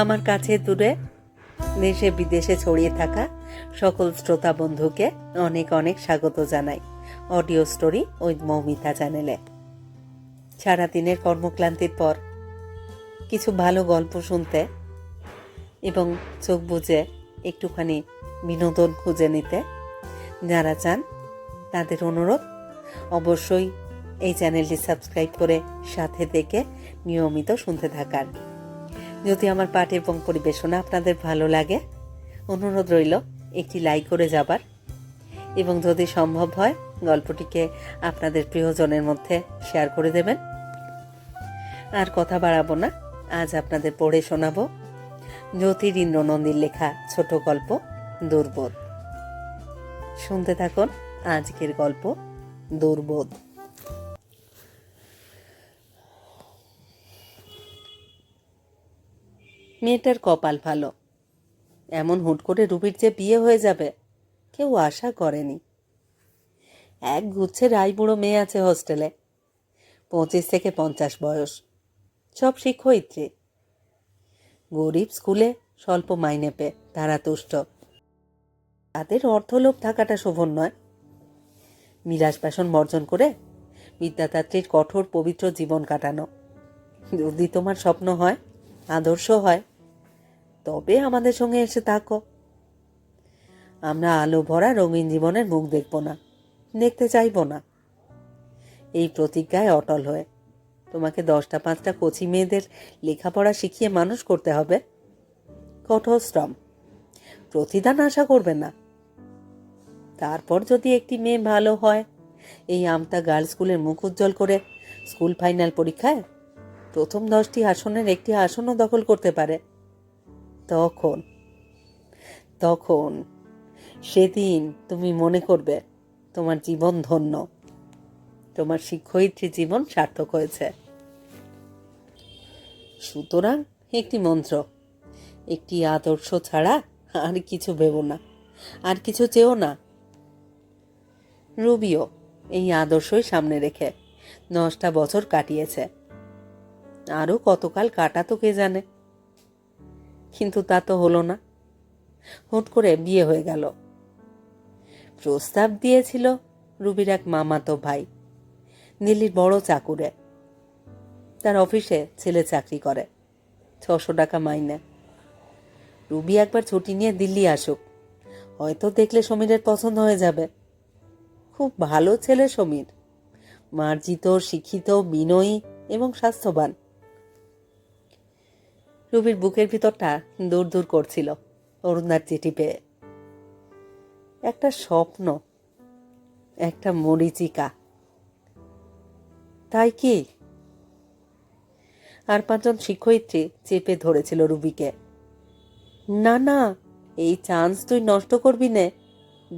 আমার কাছে দূরে, দেশে বিদেশে ছড়িয়ে থাকা সকল শ্রোতা বন্ধুকে অনেক অনেক স্বাগত জানাই। অডিও স্টোরি ওই মৌমিতা চ্যানেলে। সারাদিনের কর্মক্লান্তির পর কিছু ভালো গল্প শুনতে এবং চোখ বুজে একটুখানি বিনোদন খুঁজে নিতে যারা চান তাদের অনুরোধ, অবশ্যই এই চ্যানেলটি সাবস্ক্রাইব করে সাথে থেকে নিয়মিত শুনতে থাকার। যদি আমার পাঠ এবং পরিবেশনা আপনাদের ভালো লাগে, অনুরোধ রইল একটি লাইক করে যাবার। এবং যদি সম্ভব হয়, গল্পটিকে আপনাদের প্রিয়জনের মধ্যে শেয়ার করে দেবেন। আর কথা বাড়াবো না, আজ আপনাদের পড়ে শোনাবো জ্যোতিরিন্দ্র নন্দীর লেখা ছোট গল্প, দুর্বোধ। শুনতে থাকুন আজকের গল্প, দুর্বোধ। মেয়েটার কপাল ভালো। এমন হুট করে রুবির যে বিয়ে হয়ে যাবে, কেউ আশা করেনি। এক গুচ্ছে রায়বুড়ো মেয়ে আছে হোস্টেলে, পঁচিশ থেকে পঞ্চাশ বয়স, সব শিক্ষয়িত্রী। গরিব স্কুলে স্বল্প মাইনে পেয়ে তারা তুষ্ট। তাদের অর্থলোভ থাকাটা শোভন নয়। বিলাস পাশন বর্জন করে বিদ্যাদাত্রীর কঠোর পবিত্র জীবন কাটানো। যদি তোমার স্বপ্ন হয়, আদর্শ হয় তবে আমাদের সঙ্গে এসে থাকো। আমরা আলো ভরা রঙিন জীবনের মুখ দেখব না, দেখতে চাইব না। এই প্রতিজ্ঞায় অটল হয়ে। তোমাকে দশটা পাঁচটা কচি মেয়েদের লেখাপড়া শিখিয়ে মানুষ করতে হবে। কঠোর শ্রম। প্রতিদান আশা করবে না। তারপর যদি একটি মেয়ে ভালো হয়, এই আমতা গার্লস স্কুলের মুখ উজ্জ্বল করে স্কুল ফাইনাল পরীক্ষায় প্রথম দশটি আসনের একটি আসনও দখল করতে পারে। তখন তখন সেদিন তুমি মনে করবে তোমার জীবন ধন্য, তোমার শিক্ষয়িত্রী জীবন সার্থক হয়েছে। সুতরাং একটি মন্ত্র, একটি আদর্শ ছাড়া আর কিছু ভেবো না, আর কিছু চেও না। রুবিও এই আদর্শই সামনে রেখে দশটা বছর কাটিয়েছে। আরও কতকাল কাটাতো কে জানে? কিন্তু তা তো হলো না। হুট করে বিয়ে হয়ে গেল। প্রস্তাব দিয়েছিল রুবির এক মামাতো ভাই দিল্লির বড় চাকুরে। তার অফিসে ছেলে চাকরি করে, ছশো টাকা মাইনে। রুবি একবার ছুটি নিয়ে দিল্লি আসুক, হয়তো দেখলে সমীরের পছন্দ হয়ে যাবে। খুব ভালো ছেলে সমীর, মার্জিত, শিক্ষিত, বিনয়ী এবং স্বাস্থ্যবান। রুবির বুকের ভিতরটা দূর দূর করছিল অরুণার চিঠি পেয়ে। একটা স্বপ্ন, একটা মরিচিকা। তাই কি? আর পাঁচজন শিক্ষয়িত্রী চেপে ধরেছিল রুবিকে। না না, এই চান্স তুই নষ্ট করবি নে,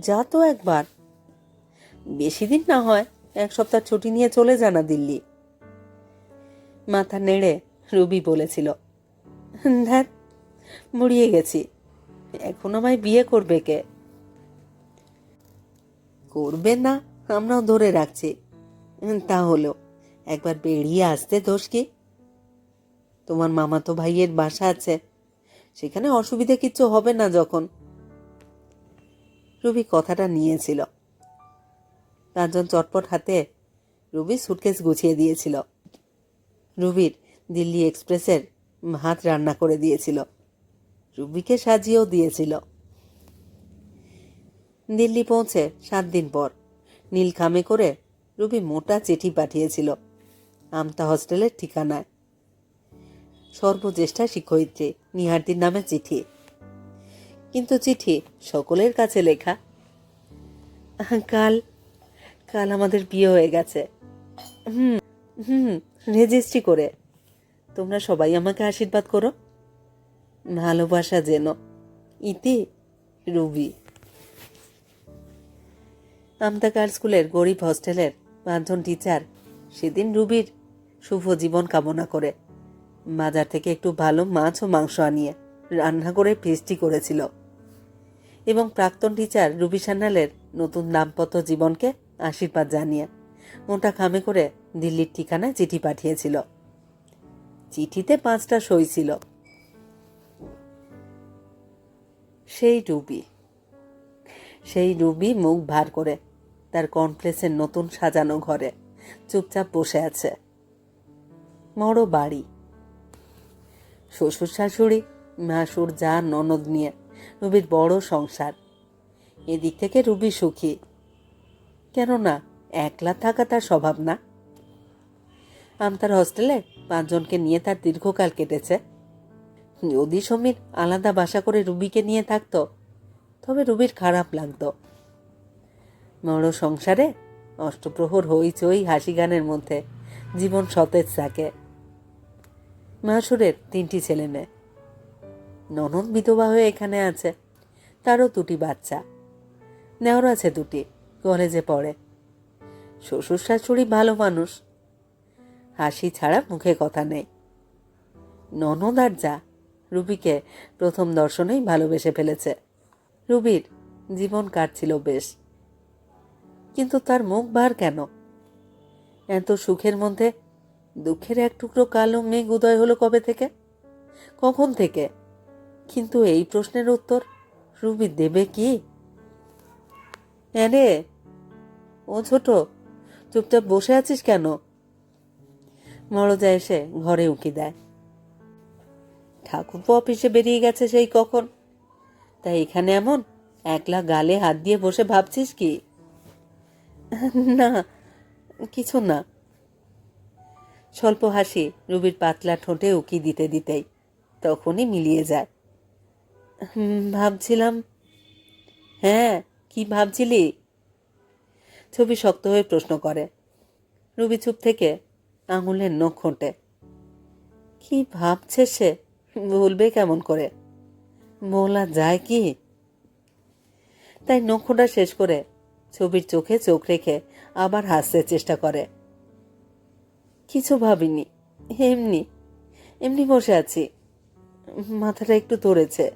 যা তো একবার। বেশি দিন না হয়, এক সপ্তাহ ছুটি নিয়ে চলে জানা দিল্লি। মাথা নেড়ে রুবি বলেছিল। ধ্যাত মুড়িয়ে গেছি। এখন আমায় বিয়ে করবে কে? করবে না, আমরাও ধরে রাখছি। তা হলো একবার বেরিয়ে আসতে দোষ কি? তোমার মামাতো ভাইয়ের বাসা আছে, সেখানে অসুবিধে কিচ্ছু হবে না যখন। রুবি কথাটা নিয়েছিল। পাঁচজন চটপট হাতে রুবি সুটকেস গুছিয়ে দিয়েছিল। রুবির দিল্লি এক্সপ্রেসের ভাত রান্না করে দিয়েছিল। রুবিকে সাজিয়েও দিয়েছিল। দিল্লি পৌঁছে সাত দিন পর নীল খামে করে রুবি মোটা চিঠি পাঠিয়েছিল আমতা হস্টেলের ঠিকানায়। সর্বজ্যেষ্ঠা শিক্ষয়িত্রী নিহারদির নামে চিঠি। কিন্তু চিঠি সকলের কাছে লেখা, কাল কাল আমাদের বিয়ে হয়ে গেছে। হুম হুম, রেজিস্ট্রি করে। তোমরা সবাই আমাকে আশীর্বাদ করো। ভালোবাসা যেন ইতি রুবি। আমতা গার্লস স্কুলের গরিব হস্টেলের পাঁচজন টিচার সেদিন রুবির শুভ জীবন কামনা করে। বাজার থেকে একটু ভালো মাছ ও মাংস আনিয়ে রান্না করে ফিস্টি করেছিল। এবং প্রাক্তন টিচার রুবি সান্যালের নতুন দাম্পত্য জীবনকে আশীর্বাদ জানিয়ে মোটা খামে করে দিল্লির ঠিকানায় চিঠি পাঠিয়েছিল। চিঠিতে পাঁচটা সই ছিল। সেই রুবি সেই রুবি মুখ ভার করে তার কমপ্লেক্সের নতুন সাজানো ঘরে চুপচাপ বসে আছে। বড় বাড়ি। শ্বশুর শাশুড়ি মাসুর যা, ননদ নিয়ে রুবির বড় সংসার। এদিক থেকে রুবি সুখী। কেননা, একলা থাকা তার স্বভাব না। আমতার হস্টেলে পাঁচজনকে নিয়ে তার দীর্ঘকাল কেটেছে। যদি সমীর আলাদা বাসা করে রুবিকে নিয়ে থাকতো, তবে রুবির খারাপ লাগতো। বড় সংসারে অষ্টপ্রহর হইচই হাসি গানের মধ্যে, জীবন সতেজ থাকে। মাসুরের তিনটি ছেলে মেয়ে। ননদ বিধবা হয়ে এখানে আছে, তারও দুটি বাচ্চা। নেওয়ার আছে দুটি, কলেজে পড়ে। শ্বশুর শাশুড়ি ভালো মানুষ হাসি ছাড়া মুখে কথা নেই। ননদ আর যা, রুবিকে প্রথম দর্শনেই ভালোবেসে ফেলেছে। রুবির জীবন কাটছিল বেশ। কিন্তু তার মুখ ভার কেন? এত সুখের মধ্যে দুঃখের এক টুকরো কালো মেঘ উদয় হলো কবে থেকে? কখন থেকে? কিন্তু এই প্রশ্নের উত্তর রুবি দেবে কি? আরে ও ছোট, চুপচাপ বসে আছিস কেন? মরজা এসে ঘরে উকি দেয়। ঠাকুরপো অফিসে বেরিয়ে গেছে সেই কখন? তাই এখানে এমন একলা গালে হাত দিয়ে বসে ভাবছিস কি? না, কিছু না। স্বল্প হাসি রুবির পাতলা ঠোঁটে উকি দিতে দিতেই তখনই মিলিয়ে যায়। ভাবছিলাম হ্যাঁ কি ভাবছিলি? ছবি শক্ত হয়ে প্রশ্ন করে। রুবি চুপ থেকে আঙুলের নখ খোঁটে। কি ভাবছে সে? বলবে কেমন করে? বলা যায় কি? তাই নখটা শেষ করে ছবির চোখে চোখ রেখে আবার হাসতে চেষ্টা করে। কিছু ভাবিনি। এমনি এমনি বসে আছি। মাথাটা একটু ধরেছে।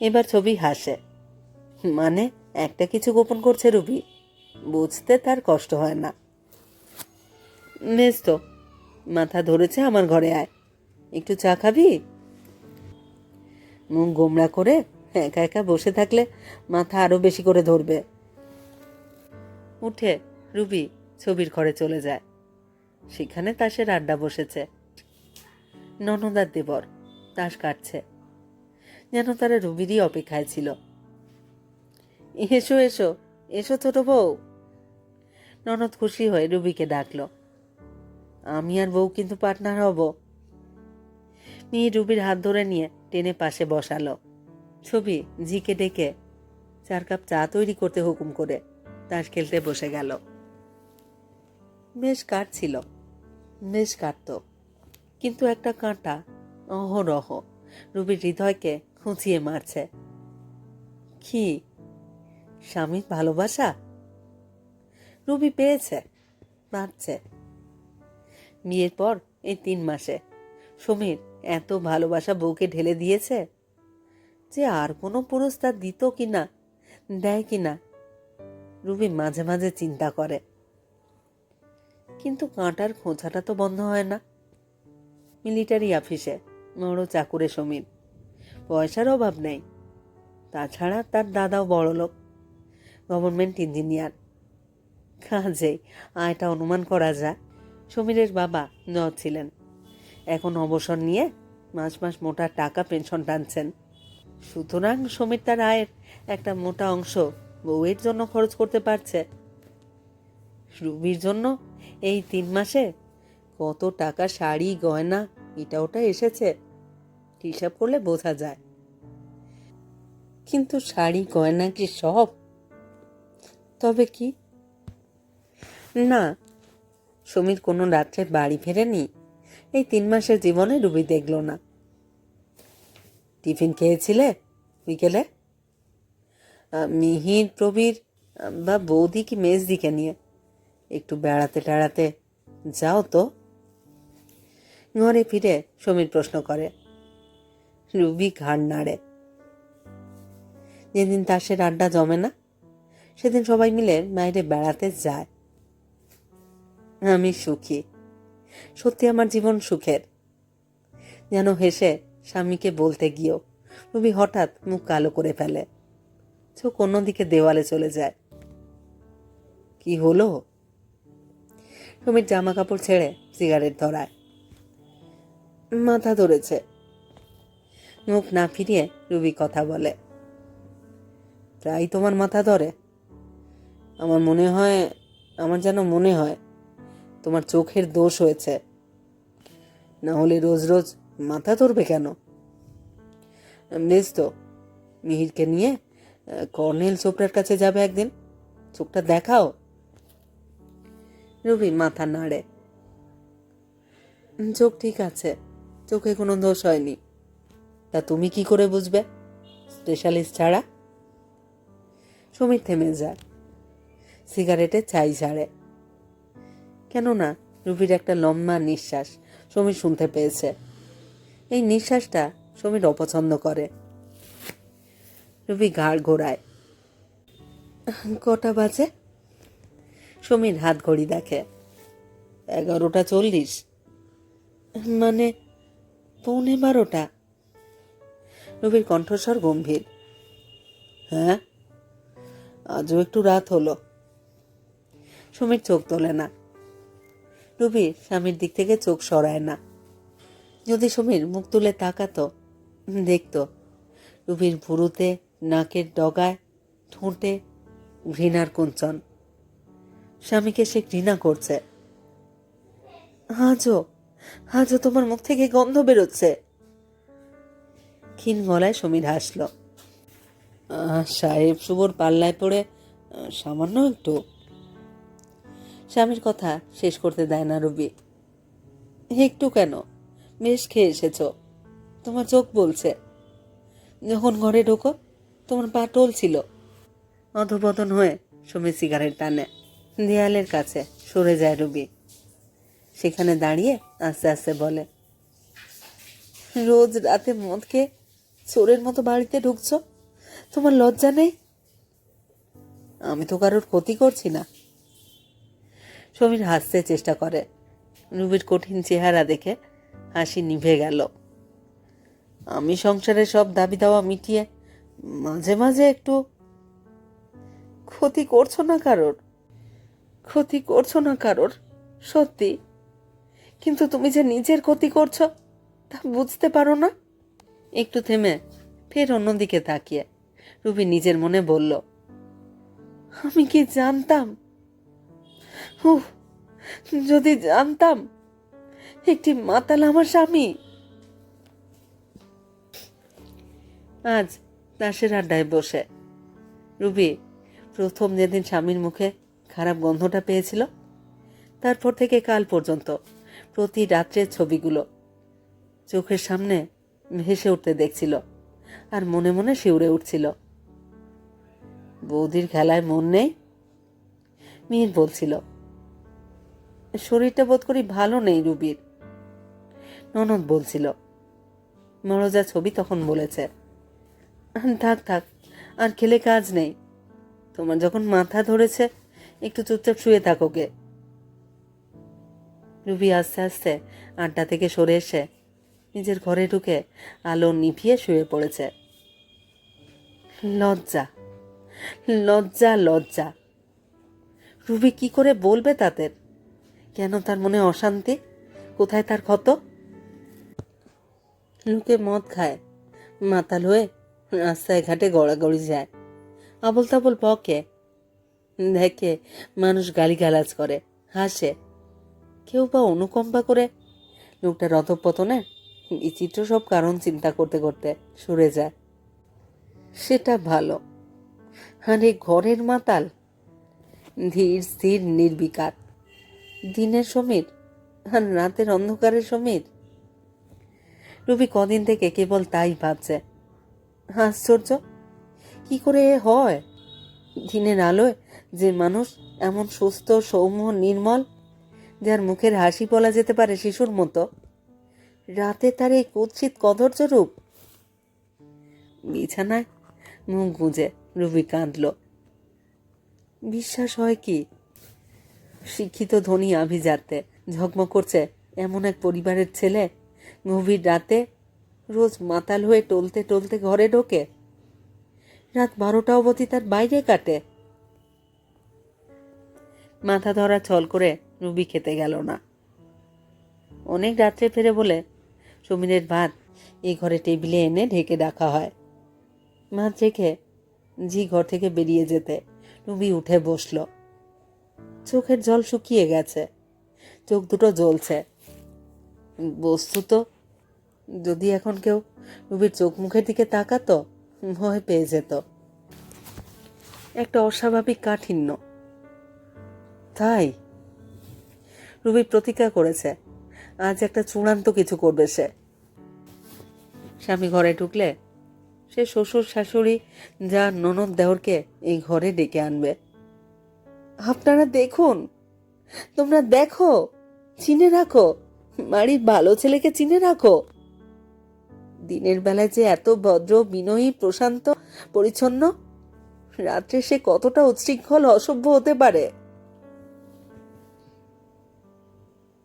এবার ছবি হাসে। মানে একটা কিছু গোপন করছে রুবি। বুঝতে তার কষ্ট হয় না। বেশ তো। মাথা ধরেছে আমার ঘরে আয়। একটু চা খাবি? মুখ গোমড়া করে একা একা বসে থাকলে মাথা আরও বেশি করে ধরবে। উঠে রুবি ছবির ঘরে চলে যায়। সেখানে তাসের আড্ডা বসেছে। ননদার দেবর তাস কাটছে। যেন তারা রুবিরই অপেক্ষায় ছিল। এসো এসো এসো ছোট বউ। ননদ খুশি হয়ে রুবিকে ডাকলো। আমি আর বউ কিন্তু পার্টনার হব। মেয়ে রুবির হাত ধরে নিয়ে টেনে পাশে বসালো। ছবি, ঝিকে ডেকে চার কাপ চা তৈরি করতে হুকুম করে তাস খেলতে বসে গেল। বেশ কাটছিল, বেশ কাটত। কিন্তু একটা কাঁটা অহরহ রুবির হৃদয়কে খুঁচিয়ে মারছে। কি? স্বামীর ভালোবাসা? রুবি পেয়েছে পাচ্ছে বিয়ের পর এই তিন মাসে। সমীর, এত ভালোবাসা বউকে ঢেলে দিয়েছে? যে আর কোনো পুরুষ তা দিত কি না দেয় কি না রুবি মাঝে মাঝে চিন্তা করে। কিন্তু কাঁটার খোঁচাটা তো বন্ধ হয় না। মিলিটারি অফিসে, বড় চাকুরে সমীর। পয়সার অভাব নেই। তাছাড়া তার দাদাও বড় লোক, গভর্নমেন্ট ইঞ্জিনিয়ার। কাজেই আয়টা অনুমান করা যায়। সমীরের বাবা জজ ছিলেন। এখন অবসর নিয়ে মাস মাস মোটা টাকা পেনশন টানছেন। সুতরাং সমীর তার আয়ের একটা মোটা অংশ বউয়ের জন্য খরচ করতে পারছে। রুবির জন্য এই তিন মাসে কত টাকা শাড়ি, গয়না এটা ওটা এসেছে, হিসাব করলে বোঝা যায়। কিন্তু শাড়ি, গয়না কি সব? তবে কি? না সমীর কোনো রাত্রে বাড়ি ফেরেনি। এই তিন মাসের জীবনে রুবি দেখল না। টিফিন খেয়েছিলে বিকেলে? মিহির, প্রবীর বা বৌদি কি মেজ দিকে নিয়ে? একটু বেড়াতে টেড়াতে যাও তো। ঘরে ফিরে সমীর প্রশ্ন করে, রুবি ঘাড় নাড়ে। যেদিন তার তাসের আড্ডা জমে না, সেদিন সবাই মিলে বাইরে বেড়াতে যায়। আমি সুখী। সত্যি আমার জীবন সুখের। যেন হেসে স্বামীকে বলতে গিয়েও রুবি হঠাৎ মুখ কালো করে ফেলে। চোখ অন্যদিকে দেওয়ালে চলে যায়। কি হলো? রুমির জামা কাপড় ছেড়ে সিগারেট ধরায়। মাথা ধরেছে। মুখ না ফিরিয়ে রুবি কথা বলে। প্রায় তোমার মাথা ধরে। আমার মনে হয়, আমার যেন মনে হয় তোমার চোখের দোষ হয়েছে। না হলে রোজ রোজ মাথা ধরবে কেন? বেশ তো মিহিরকে নিয়ে কর্নেল চোপড়ার কাছে যাবে একদিন। চোখটা দেখাও। রবি মাথা নাড়ে। চোখ ঠিক আছে। চোখে কোনো দোষ হয়নি। তা তুমি কি করে বুঝবে? স্পেশালিস্ট ছাড়া? সমীর থেমে যায়। সিগারেটে ছাই ছাড়ে। কেননা রুবির একটা লম্বা নিঃশ্বাস সমীর শুনতে পেয়েছে। এই নিঃশ্বাসটা সমীর অপছন্দ করে। রুবি ঘাড় ঘোরায়। কটা বাজে? সমীর হাত ঘড়ি দেখে। এগারোটা চল্লিশ। মানে পৌনে বারোটা। রবির কণ্ঠস্বর গম্ভীর। হ্যাঁ? আজও একটু রাত হলো। সমীর চোখ তোলে না। রুবি স্বামীর দিক থেকে চোখ সরায় না। যদি সমীর মুখ তুলে তাকাতো, দেখতো, রুবির ভুরুতে, নাকের ডগায়, ঠোঁটে ঘৃণার কুঞ্চন। স্বামীকে সে ঘৃণা করছে। হাজো হাজো তোমার মুখ থেকে গন্ধ বেরোচ্ছে। ক্ষীণ গলায় সমীর হাসল। সাহেব শুভর পাল্লায় পড়ে সামান্য একটু স্বামীর কথা শেষ করতে দেয় না রবি। একটু কেন? বেশ খেয়ে এসেছ। তোমার চোখ বলছে। যখন ঘরে ঢোকো, তোমার পা ছিল। অধপতন হয়ে সমীর সিগারেট টানে। দেয়ালের কাছে সরে যায় রবি। সেখানে দাঁড়িয়ে আস্তে আস্তে বলে, রোজ রাতে মদ খেয়ে চোরের মতো বাড়িতে ঢুকছো? তোমার লজ্জা নেই? আমি তো কারোর ক্ষতি করছি না। সমীর হাসতে চেষ্টা করে। রুবির কঠিন চেহারা দেখে হাসি নিভে গেল। আমি সংসারের সব দাবি দাওয়া মিটিয়ে মাঝে মাঝে একটু ক্ষতি করছ না কারোর? ক্ষতি করছ না কারোর? সত্যি? কিন্তু তুমি যে নিজের ক্ষতি করছ, তা বুঝতে পারো না? একটু থেমে ফের অন্যদিকে তাকিয়ে রুবি নিজের মনে বলল, আমি কি জানতাম যদি জানতাম একটি মাতাল আমার স্বামী। আজ দাসের আড্ডায় বসে। রুবি প্রথম যেদিন স্বামীর মুখে খারাপ গন্ধটা পেয়েছিল, তারপর থেকে কাল পর্যন্ত প্রতি রাত্রের ছবিগুলো চোখের সামনে ভেসে উঠতে দেখছিল আর মনে মনে শিউরে উঠছিল। বৌদির খেলায় মন নেই? মিহির বলছিল শরীরটা বোধ করি ভালো নেই রুবির। ননদ বলছিল মরজা ছবি তখন বলেছে। থাক থাক, আর খেলে কাজ নেই। তোমার যখন মাথা ধরেছে, একটু চুপচাপ শুয়ে থাকো গে। রুবি আস্তে আস্তে আড্ডা থেকে সরে এসে নিজের ঘরে ঢুকে আলো নিভিয়ে শুয়ে পড়েছে। লজ্জা লজ্জা লজ্জা। রুবি কি করে বলবে তাদের? কেন তার মনে অশান্তি? কোথায় তার ক্ষত? লোকে মদ খায়, মাতাল হয়ে রাস্তায় ঘাটে গড়াগড়ি যায়। আবল তাবল বকে, দেখে মানুষ গালিগালাজ করে, হাসে। কেউ বা অনুকম্পা করে লোকটার অধপতনে বিচিত্র সব কারণ চিন্তা করতে করতে সরে যায়। সেটা ভালো। আর ঘরের মাতাল, ধীর, স্থির, নির্বিকার। দিনের সমীর আর রাতের অন্ধকারের সমীর? রবি কদিন থেকে কেবল তাই ভাবছে। আশ্চর্য, কি করে হয়? দিনের আলোয় যে মানুষ এমন সুস্থ, সৌম্য, নির্মল, যার মুখের হাসি বলা যেতে পারে শিশুর মতো, রাতে তার এই কুৎসিত কদর্য রূপ? বিছানায় মুখ গুঁজে রুবি কাঁদল। বিশ্বাস হয় কি শিক্ষিত ধনী আভিজাতে ঝকমক করছে এমন এক পরিবারের ছেলে। গভীর রাতে রোজ মাতাল হয়ে টলতে টলতে ঘরে ঢোকে। রাত বারোটা অবধি তার বাইরে কাটে। মাথা ধরা ছল করে রুবি খেতে গেল না। অনেক রাত্রে ফেরে বলে, সমীরের ভাত এই ঘরে টেবিলে এনে ঢেকে রাখা হয়। ভাত রেখে জি ঘর থেকে বেরিয়ে যেতে রুবি উঠে বসল। চোখের জল শুকিয়ে গেছে। চোখ দুটো জ্বলছে। বস্তুত যদি এখন কেউ রুবির চোখ মুখের দিকে তাকাতো, ভয় পেয়ে যেত। একটা অস্বাভাবিক কাঠিন্য। তাই রুবি প্রতিজ্ঞা করেছে, আজ একটা চূড়ান্ত কিছু করবে সে। স্বামী ঘরে ঢুকলে সে শ্বশুর, শাশুড়ি, যা ননদ দেওরকে এই ঘরে ডেকে আনবে। আপনারা দেখুন। তোমরা দেখো। চিনে রাখো। বাড়ির ভালো ছেলেকে চিনে রাখো। দিনের বেলায় যে এত ভদ্র, বিনয়ী, প্রশান্ত, পরিচ্ছন্ন, রাত্রে সে কতটা উচ্ছৃঙ্খল, অসভ্য হতে পারে?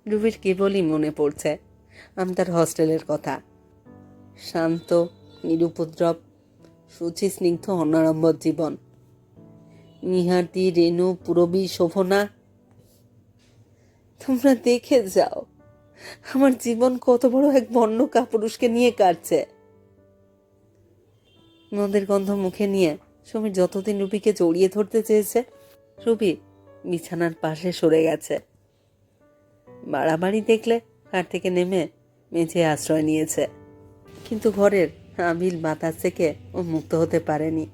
রুবির কেবলই মনে পড়ছে আমতার হস্টেলের কথা। শান্ত, নিরুপদ্রব সুচি স্নিগ্ধ অনাড়ম্বর জীবন। নিহাতি রেণু পুরবী, শোভনা। তোমরা দেখে যাও, আমার জীবন কত বড় এক বন্য কাপুরুষকে নিয়ে কাটছে। নদের গন্ধ মুখে নিয়ে সমীর যতদিন রুবিকে জড়িয়ে ধরতে চেয়েছে, রুবি বিছানার পাশে সরে গেছে। বাড়াবাড়ি দেখলে কার থেকে নেমে মেঝে আশ্রয় নিয়েছে। কিন্তু ঘরের আবিল বাতাস থেকে ও মুক্ত হতে পারেনি।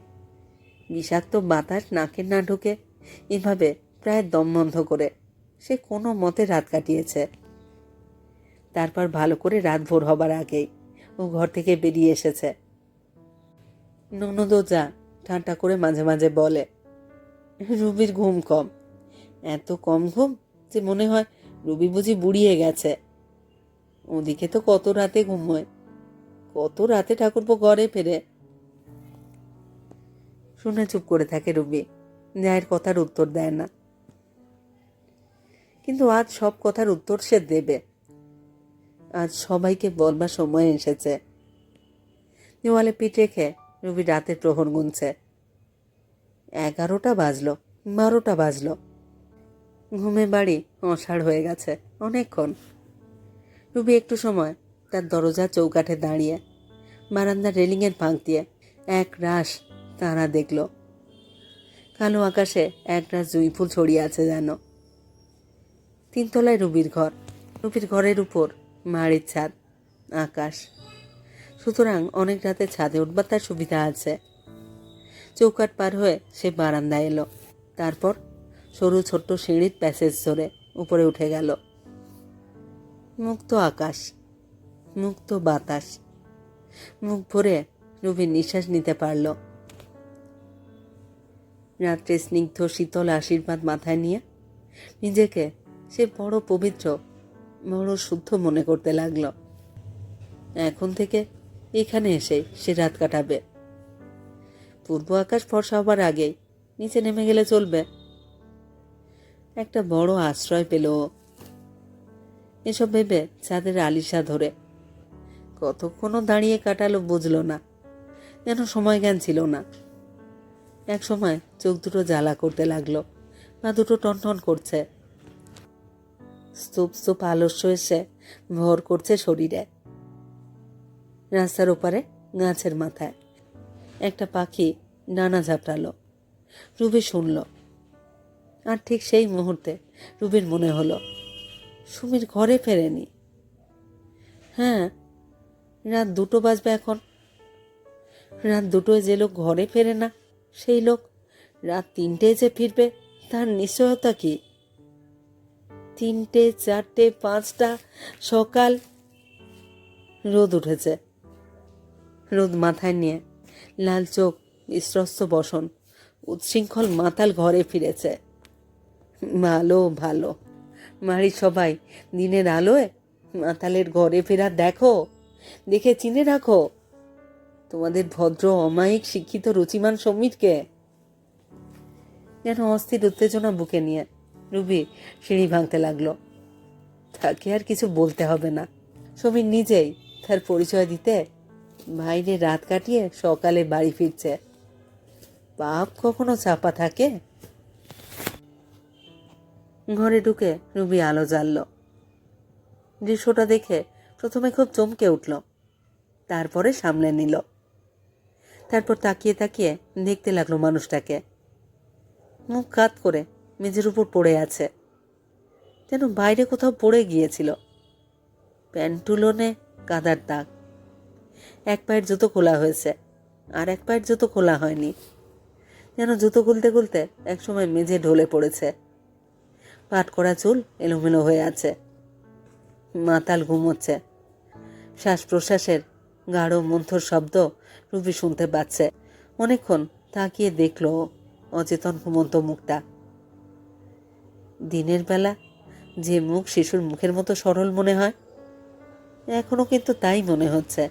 বিষাক্ত বাতাস নাকের না ঢুকে এভাবে প্রায় দম বন্ধ করে সে কোনো মতে রাত কাটিয়েছে। তারপর ভালো করে রাত ভোর হবার আগেই ও ঘর থেকে বেরিয়ে এসেছে। ননদও যা ঠান্ডা করে মাঝে মাঝে বলে, রুবির ঘুম কম। এত কম ঘুম যে মনে হয় রুবি বুঝি বুড়িয়ে গেছে। ওদিকে তো কত রাতে ঘুমোয়। কত রাতে ঠাকুরপো ঘরে ফেরে। শুনে চুপ করে থাকে রুবি। ন্যায়ের কথার উত্তর দেয় না। কিন্তু আজ সব কথার উত্তর সে দেবে। আজ সবাইকে বলবার সময় এসেছে। দেওয়ালে পিঠ রেখে রুবি রাতে প্রহর গুনছে। এগারোটা বাজলো, বারোটা বাজলো। ঘুমে বাড়ি অষাঢ় হয়ে গেছে অনেকক্ষণ। রুবি একটু সময় তার দরজা চৌকাঠে দাঁড়িয়ে, বারান্দার রেলিংয়ের ফাঁক দিয়ে এক রাস তারা দেখল। কালো আকাশে এক রাস জুঁই ফুল ছড়িয়ে আছে যেন। তিনতলায় রুবির ঘর। রুবির ঘরের উপর মাড়ির ছাদ, আকাশ। সুতরাং অনেক রাতে ছাদে উঠবার তার সুবিধা আছে। চৌকাট পার হয়ে সে বারান্দায় এলো। তারপর সরু ছোট্ট সিঁড়ির প্যাসেজ ধরে উপরে উঠে গেল। মুক্ত আকাশ, মুক্ত বাতাস। মুখ ভরে রুবির নিঃশ্বাস নিতে পারল। রাত্রে স্নিগ্ধ শীতল আশীর্বাদ মাথায় নিয়ে নিজেকে সে বড় পবিত্র, বড় শুদ্ধ মনে করতে লাগল। এখন থেকে এখানে এসে সে রাত কাটাবে। পূর্ব আকাশ ফর্সা হবার আগেই নিচে নেমে গেলে চলবে। একটা বড় আশ্রয় পেল। এসব ভেবে চাঁদের আলিশা ধরে কতক্ষণও দাঁড়িয়ে কাটালো বুঝলো না, যেন সময় জ্ঞান ছিল না। এক সময় চোখ দুটো জ্বালা করতে লাগল। পা দুটো টনটন করছে। স্তূপ স্তূপ আলস্য এসে ভর করছে শরীরে। রাস্তার ওপারে গাছের মাথায় একটা পাখি ডানা ঝাপটালো। রুবি শুনল। আর ঠিক সেই মুহূর্তে রুবির মনে হলো, সুমির ঘরে ফেরেনি। হ্যাঁ রাত দুটো বাজবে এখন। রাত দুটোয় যে লোক ঘরে ফেরে না সেই লোক রাত তিনটেয় যে ফিরবে, তার নিশ্চয়তা কি? তিনটে, চারটে, পাঁচটা, সকাল। রোদ উঠেছে। রোদ মাথায় নিয়ে লাল চোখ, বিশ্বস্ত বসন উচ্ছৃঙ্খল মাতাল ঘরে ফিরেছে। ভালো ভালো। বাড়ির সবাই দিনের আলোয় মাতালের ঘরে ফেরা দেখো, দেখে চিনে রাখো। তোমাদের ভদ্র, অমায়িক, শিক্ষিত, রুচিমান সমীরকে যেন অস্থির উত্তেজনা বুকে নিয়ে রুবি সিঁড়ি ভাঙতে লাগল। তাকে আর কিছু বলতে হবে না। সমীর নিজেই তার পরিচয় দিতে বাইরে রাত কাটিয়ে সকালে বাড়ি ফিরছে। পাপ কখনো চাপা থাকে? ঘরে ঢুকে রুবি আলো জ্বালল। দৃশ্যটা দেখে প্রথমে খুব চমকে উঠল। তারপরে সামলে নিল। তারপর তাকিয়ে তাকিয়ে দেখতে লাগল মানুষটাকে। মুখ কাত করে মেঝের উপর পড়ে আছে। যেন বাইরে কোথাও পড়ে গিয়েছিল। প্যান্টুলনে কাদার দাগ। এক পায়ের জুতো খোলা হয়েছে আর এক পায়ের জুতো খোলা হয়নি। যেন জুতো খুলতে খুলতে একসময় মেঝে ঢলে পড়েছে। পাট করা চুল এলোমেলো হয়ে আছে। মাতাল ঘুমোচ্ছে। শ্বাস প্রশ্বাসের গাঢ় মন্থর শব্দ রুবি শুনতে পাচ্ছে। অনেকক্ষণ তাকিয়ে দেখল অচেতন ঘুমন্ত মুখটা। দিনের বেলা যে মুখ শিশুর মুখের মতো সরল মনে হয়, এখনও কিন্তু তাই মনে হচ্ছে।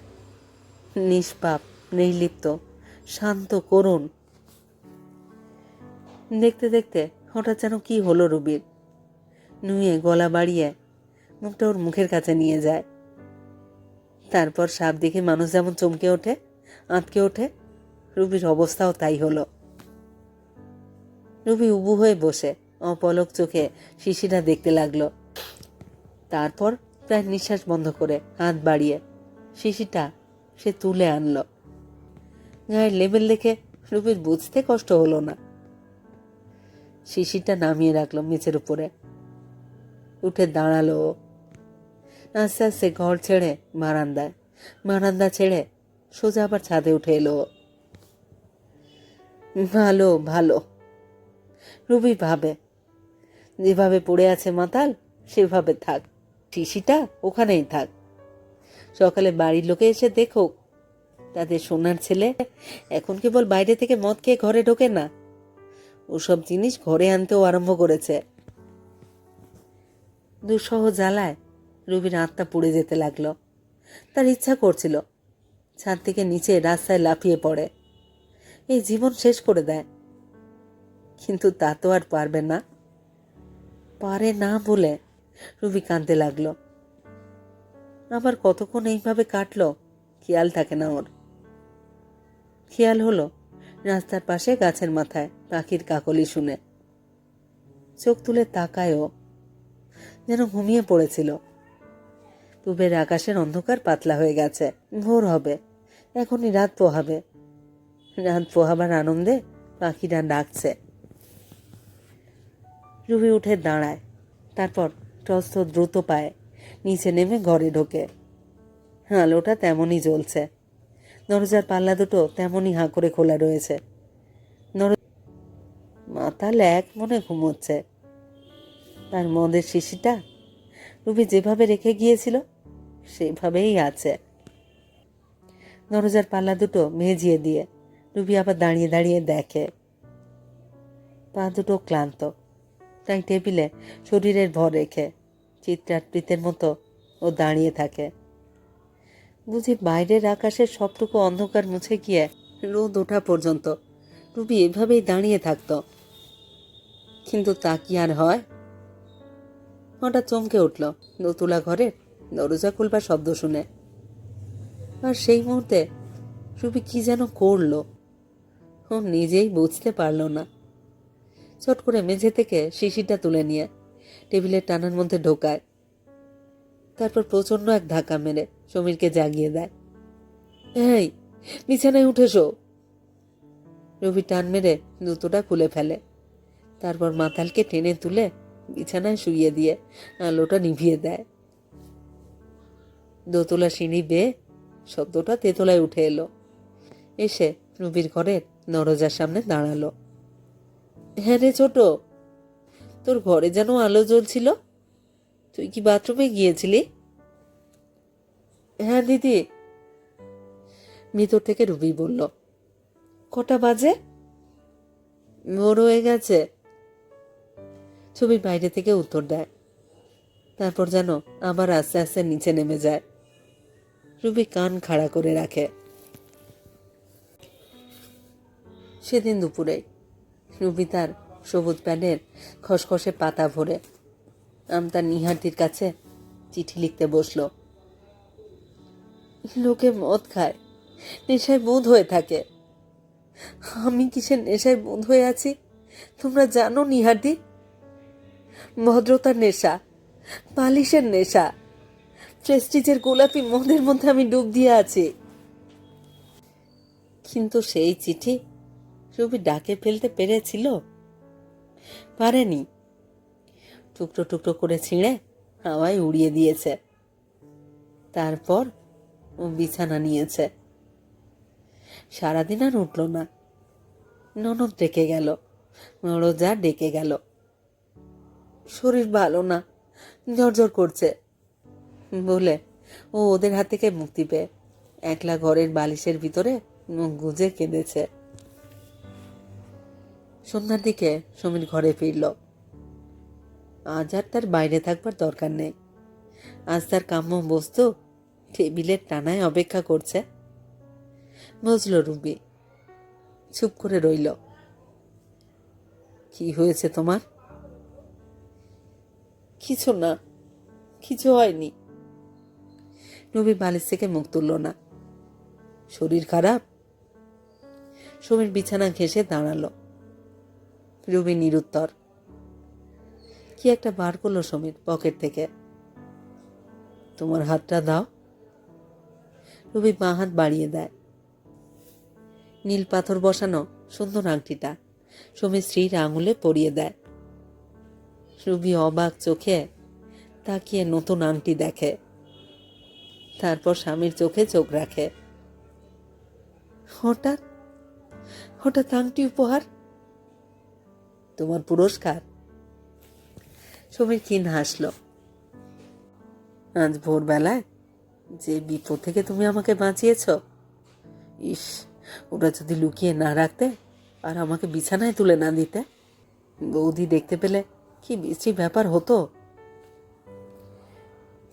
নিষ্পাপ, নির্লিপ্ত, শান্ত, করুণ। দেখতে দেখতে হঠাৎ যেন কি হলো রুবির। নুয়ে গলা বাড়িয়ে মুখটা ওর মুখের কাছে নিয়ে যায়। তারপর সাপ দেখে মানুষ যেমন চমকে ওঠে আঁতকে ওঠে। রুবির অবস্থাও তাই হলো। রুবি উবু হয়ে বসে, অপলক চোখে শিশিরা দেখতে লাগল। তারপর প্রায় নিঃশ্বাস বন্ধ করে হাত বাড়িয়ে শিশিটা সে তুলে আনলো। গায়ের লেবেল দেখে রুবির বুঝতে কষ্ট হলো না। শিশিরটা নামিয়ে রাখল মেঝের উপরে। উঠে দাঁড়াল আস্তে আস্তে ঘর ছেড়ে বারান্দায়, বারান্দা ছেড়ে সোজা আবার ছাদে উঠে এলো। ভালো ভালো। রুবি ভাবে, যেভাবে পড়ে আছে মাতাল, সেভাবে থাক। শিশিটা ওখানেই থাক। সকালে বাড়ির লোকে এসে দেখুক, তাদের সোনার ছেলে এখন কেবল বাইরে থেকে মদ খেয়ে ঘরে ঢোকে না। ওসব জিনিস ঘরে আনতেও আরম্ভ করেছে। দুঃসহ জ্বালায় রুবির আত্মা পুড়ে যেতে লাগল। তার ইচ্ছা করছিল ছাদ থেকে নিচে রাস্তায় লাফিয়ে পড়ে। এই জীবন শেষ করে দেয়। কিন্তু তা তো আর পারবে না। পারে না বলে রুবি কাঁদতে লাগল। আবার কতক্ষণ এইভাবে কাটলো, খেয়াল থাকে না ওর। খেয়াল হলো রাস্তার পাশে গাছের মাথায় পাখির কাকলি শুনে। চোখ তুলে তাকায় ও যেন ঘুমিয়ে পড়েছিল। পূবের আকাশের অন্ধকার পাতলা হয়ে গেছে, ভোর হবে। এখনই রাত পোহাবে। রাত পোহাবার আনন্দে পাখিরা ডাকছে। রুবি উঠে দাঁড়ায়, তারপর টস্ত দ্রুত পায়ে নিচে নেমে ঘরে ঢোকে। আলোটা তেমনই জ্বলছে। দরজার পাল্লা দুটো তেমনই হাঁ করে খোলা রয়েছে। মাতাল এক মনে ঘুমোচ্ছে। তার মদের শিশিটা রুবি যেভাবে রেখে গিয়েছিল, সেভাবেই আছে। দরজার পাল্লা দুটো মেজিয়ে দিয়ে রুবি আবার দাঁড়িয়ে দাঁড়িয়ে দেখে। পা দুটো ক্লান্ত, তাই টেবিলে শরীরের ভর রেখে চিত্রাকৃতের মতো ও দাঁড়িয়ে থাকে। বুঝি বাইরের আকাশের সবটুকু অন্ধকার মুছে গিয়ে রোদ ওঠা পর্যন্ত রুবি এভাবেই দাঁড়িয়ে থাকতো। কিন্তু তা কি আর হয়? হঠাৎ চমকে উঠল দোতলা ঘরের দরজা খুলবার শব্দ শুনে। আর সেই মুহূর্তে রুবি কি যেন করল? ও নিজেই বুঝতে পারল না। চট করে মেঝে থেকে শিশিটা তুলে নিয়ে টেবিলের টানার মধ্যে ঢোকায়। তারপর প্রচণ্ড এক ধাক্কা মেরে সমীরকে জাগিয়ে দেয়। এই, বিছানায় উঠেছো রবি টান মেরে জুতোটা খুলে ফেলে। তারপর মাতালকে টেনে তুলে বিছানায় শুইয়ে দিয়ে আলোটা নিভিয়ে দেয়। দোতলা সিঁড়ি বেয়ে শব্দটা তেতলায় উঠে এলো। এসে রুবির ঘরের দরজার সামনে দাঁড়াল। হ্যাঁ রে ছোট, তোর ঘরে যেন আলো জ্বলছিল? তুই কি বাথরুমে গিয়েছিলি? হ্যাঁ দিদি। ভিতর থেকে রুবি বলল, কটা বাজে? ভোর হয়ে গেছে। ছবির বাইরে থেকে উত্তর দেয়, তারপর যেন আবার আস্তে আস্তে নিচে নেমে যায়। রুবি কান খাড়া করে রাখে। সেদিন দুপুরে রুবি তার সবুজ প্যানের খসখসে পাতা ভরে আমতা নিহারটির কাছে চিঠি লিখতে বসল। লোকে মদ খায়, নেশায় বোধ হয়ে থাকে। আমি কিসের নেশায় বোধ হয়ে আছি? তোমরা জানো নিহারদি? ভদ্রতার নেশা, পালিশের নেশা প্রেস্টিজের গোলাপি মদের মধ্যে আমি ডুব দিয়ে আছি। কিন্তু সেই চিঠি রবি ডাকে ফেলতে পেরেছিল? পারেনি। টুকরো টুকরো করে ছিঁড়ে হাওয়ায় উড়িয়ে দিয়েছে। তারপর ও বিছানা নিয়েছে। সারাদিন আর উঠল না। ননদ ডেকে গেল। যা ডেকে গেল। শরীর ভালো না। জ্বর করছে। বলে, ও ওদের হাত থেকে মুক্তি পেয়ে একলা ঘরের বালিশের ভিতরে মুখ গুজে কেঁদেছে। সন্ধ্যার দিকে সমীর ঘরে ফিরল। আজ আর তার বাইরে থাকবার দরকার নেই। আজ তার কাম্য বস্তু টেবিলের টানায় অপেক্ষা করছে। বুঝল রুবি, চুপ করে রইল। কি হয়েছে তোমার? কিছু না, কিছু হয়নি। রবি বালিশ থেকে মুখ তুলল না। শরীর খারাপ? সমীর বিছানা ঘেঁষে দাঁড়াল। রবি নিরুত্তর। কি একটা বার করল সমীর পকেট থেকে? তোমার হাতটা দাও। রবি বাঁ হাত বাড়িয়ে দেয়। নীল পাথর বসানো সুন্দর আংটিটা সমীর স্ত্রীর আঙুলে পরিয়ে দেয়। রুবি অবাক চোখে তাকিয়ে নতুন আংটি দেখে। তারপর স্বামীর চোখে চোখ রাখে। হঠাৎ হঠাৎ আংটি উপহার? তোমার পুরস্কার? সমীর ক্ষীণ হাসল। আজ ভোরবেলায় যে বিপদ থেকে তুমি আমাকে বাঁচিয়েছ, ইস, ওটা যদি লুকিয়ে না রাখতে আর আমাকে বিছানায় তুলে না দিতে, বৌদি দেখতে পেলে কি বিশ্রী ব্যাপার হতো?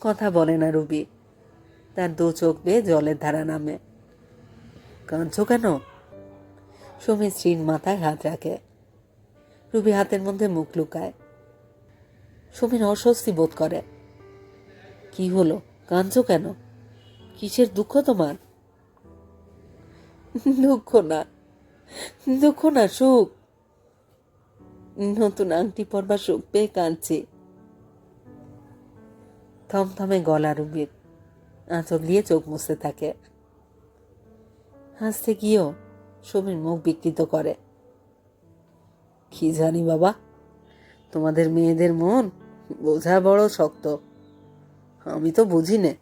কথা বলে না রুবি। তার দু চোখ বেয়ে জলের ধারা নামে। কাঁদছো কেন? সমীর স্ত্রীর মাথায় হাত রাখে। রুবি হাতের মধ্যে মুখ লুকায়। সমীর অস্বস্তি বোধ করে। কি হলো? কাঁদছো কেন? কিসের দুঃখ তোমার? দুঃখ না। দুঃখ না, সুখ। নতুন আংটি পরবার সুখ পেয়ে কাঁদছি। থমথমে গলা রুবির। আঁচল দিয়ে চোখ মুছতে থাকে। হাসতে গিয়েও সমীর মুখ বিকৃত করে। কি জানি বাবা, তোমাদের মেয়েদের মন বোঝা বড় শক্ত। আমি তো বুঝি নে